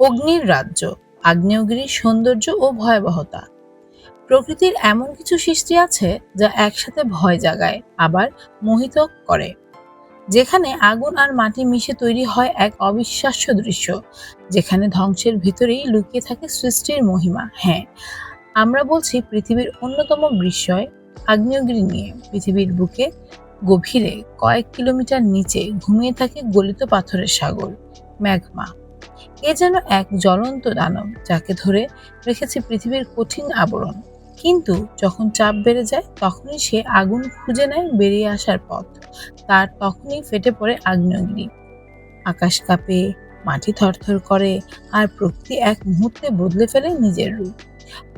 অগ্নির রাজ্য আগ্নেয়গিরির সৌন্দর্য ও ভয়াবহতা। প্রকৃতির এমন কিছু সৃষ্টি আছে যা একসাথে ভয় জাগায়, আবার মোহিত করে। যেখানে আগুন আর মাটি মিশে তৈরি হয় এক অবিশ্বাস্য দৃশ্য, যেখানে ধ্বংসের ভিতরেই লুকিয়ে থাকে সৃষ্টির মহিমা। হ্যাঁ আমরা বলছি পৃথিবীর অন্যতম বিস্ময়, আগ্নেয়গিরি নিয়ে। পৃথিবীর বুকে গভীরে কয়েক কিলোমিটার নিচে ঘুমিয়ে থাকে গলিত পাথরের সাগর, ম্যাগমা। এ যেন এক জ্বলন্ত দানব যাকে ধরে রেখেছে পৃথিবীর কঠিন আবরণ। কিন্তু যখন চাপ বেড়ে যায়, তখনই সে আগুন খুঁজে নেয় বেরিয়ে আসার পথ। তার তখনই ফেটে পড়ে আগ্নেয়গিরি। আকাশ কাঁপে, মাটি থরথর করে, আর প্রকৃতি এক মুহূর্তে বদলে ফেলে নিজের রূপ।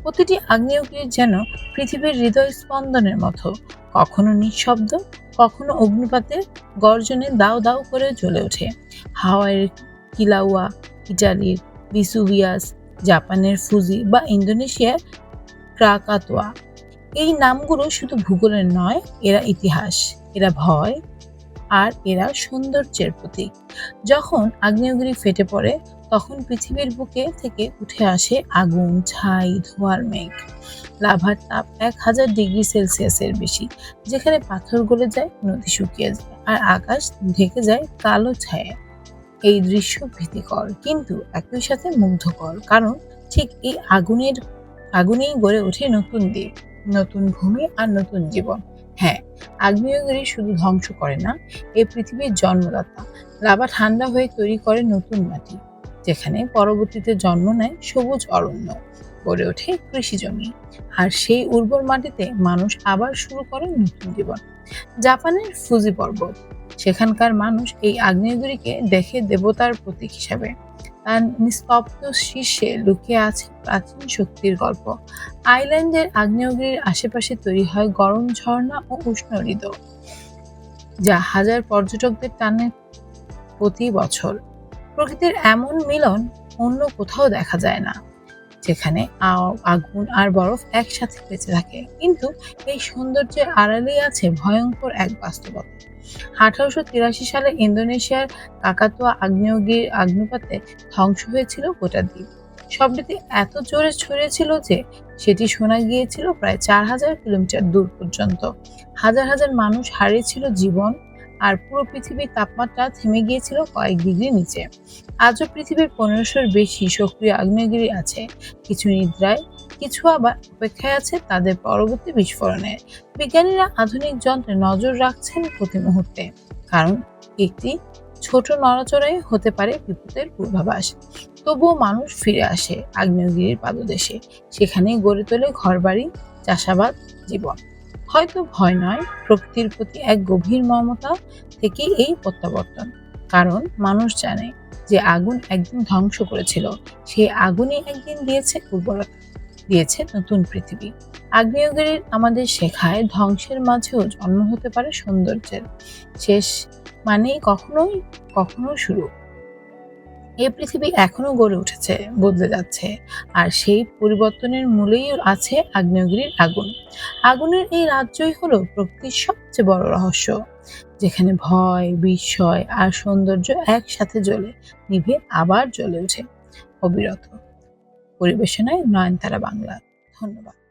প্রতিটি আগ্নেয়গিরির যেন পৃথিবীর হৃদয় স্পন্দনের মতো। কখনো নিঃশব্দ, কখনো অগ্নিপাতের গর্জনে দাও দাও করে জ্বলে ওঠে। হাওয়ায় কিলাউয়া ইটালির বিসুভিয়াস জাপানের ফুজি বা ইন্দোনেশিয়ার ক্রাকাতোয়া। এই নামগুলো শুধু ভূগোলের নয়, এরা ইতিহাস, এরা ভয়, আর এরা সৌন্দর্যের প্রতীক। যখন আগ্নেয়গিরি ফেটে পড়ে, তখন পৃথিবীর বুকে থেকে উঠে আসে আগুন, ছাই, ধোয়ার মেঘ। লাভার তাপ এক হাজার ডিগ্রি সেলসিয়াসের বেশি, যেখানে পাথর গলে যায়, নদী শুকিয়ে যায়, আর আকাশ ঢেকে যায় কালো ছায়া। এই দৃশ্য ভীতিকর, কিন্তু একই সাথে মুগ্ধকর, কারণ ঠিক এই আগুনের, আগুনেই গড়ে ওঠে নতুন দ্বীপ নতুন ভূমি আর নতুন জীবন। হ্যাঁ আগ্নেয়গিরি শুধু ধ্বংস করে না এই পৃথিবীর জন্মদাতা। লাভা ঠান্ডা হয়ে তৈরি করে নতুন মাটি, যেখানে পরবর্তীতে জন্ম নেয় সবুজ অরণ্য, গড়ে ওঠে কৃষি জমি। আর সেই উর্বর মাটিতে মানুষ আবার শুরু করে নতুন জীবন। জাপানের ফুজি পর্বত সেখানকার মানুষ এই আগ্নেয়গিরিকে দেখে দেবতার প্রতীক হিসাবে। তার নিস্তব্ধ শীর্ষে লুকিয়ে আছে প্রাচীন শক্তির গল্প। আইল্যান্ডের আগ্নেয়গিরির আশেপাশে তৈরি হয় গরম ঝর্ণা ও উষ্ণ হৃদয় যা হাজার পর্যটকদের টানে প্রতি বছর। প্রকৃতির এমন মিলন অন্য কোথাও দেখা যায় না। যেখানে আগুন আর বরফ একসাথে বেঁচে থাকে। কিন্তু এই সৌন্দর্যের আড়ালেই আছে ভয়ঙ্কর এক বাস্তবতা। আঠারোশো তিরাশি সালে ইন্দোনেশিয়ার কাকাতুয়া আগ্নেয়গির আগ্নুপাতে ধ্বংস হয়েছিল গোটা দ্বীপ। শব্দটি এত জোরে ছড়িয়েছিল যে সেটি শোনা গিয়েছিল প্রায় চার হাজার কিলোমিটার দূর পর্যন্ত। হাজার হাজার মানুষ হারিয়েছিল জীবন আর পুরো পৃথিবীর তাপমাত্রা থেমে গিয়েছিল কয়েক ডিগ্রি নিচে। আজও পৃথিবীর পনেরোশোর বেশি সক্রিয় আগ্নেয়গিরি আছে, কিছু নিদ্রায়, কিছু আবার অপেক্ষায় আছে তাদের পরবর্তী বিস্ফোরণের বিজ্ঞানীরা আধুনিক যন্ত্রে নজর রাখছেন প্রতি মুহূর্তে, কারণ একটি ছোট নড়াচড়াই হতে পারে বিপদের পূর্বাভাস। তবুও মানুষ ফিরে আসে আগ্নেয়গিরির পাদদেশে সেখানে গড়ে তোলে ঘরবাড়ি, চাষাবাদ, জীবন। হয়তো ভয় নয়, প্রকৃতির প্রতি এক গভীর মমতা থেকে এই প্রত্যাবর্তন। কারণ মানুষ জানে যে আগুন একদিন ধ্বংস করেছিল সেই আগুনই একদিন দিয়েছে উর্বরতা, দিয়েছে নতুন পৃথিবী। আগ্নেয়গিরি আমাদের শেখায় ধ্বংসের মাঝেও জন্ম হতে পারে সৌন্দর্যের। শেষ মানেই কখনোই কখনো শুরু। এই পৃথিবী এখনও গড়ে উঠেছে, বদলে যাচ্ছে। আর সেই পরিবর্তনের মূলেই আছে আগ্নেয়গিরির আগুন। আগুনের এই রাজ্যই হলো প্রকৃতির সবচেয়ে বড় রহস্য, যেখানে ভয়, বিস্ময় আর সৌন্দর্য একসাথে জ্বলে নিভে আবার জ্বলে ওঠে। অবিরত। পরিবেশনায় নয়নতারা বাংলা। ধন্যবাদ।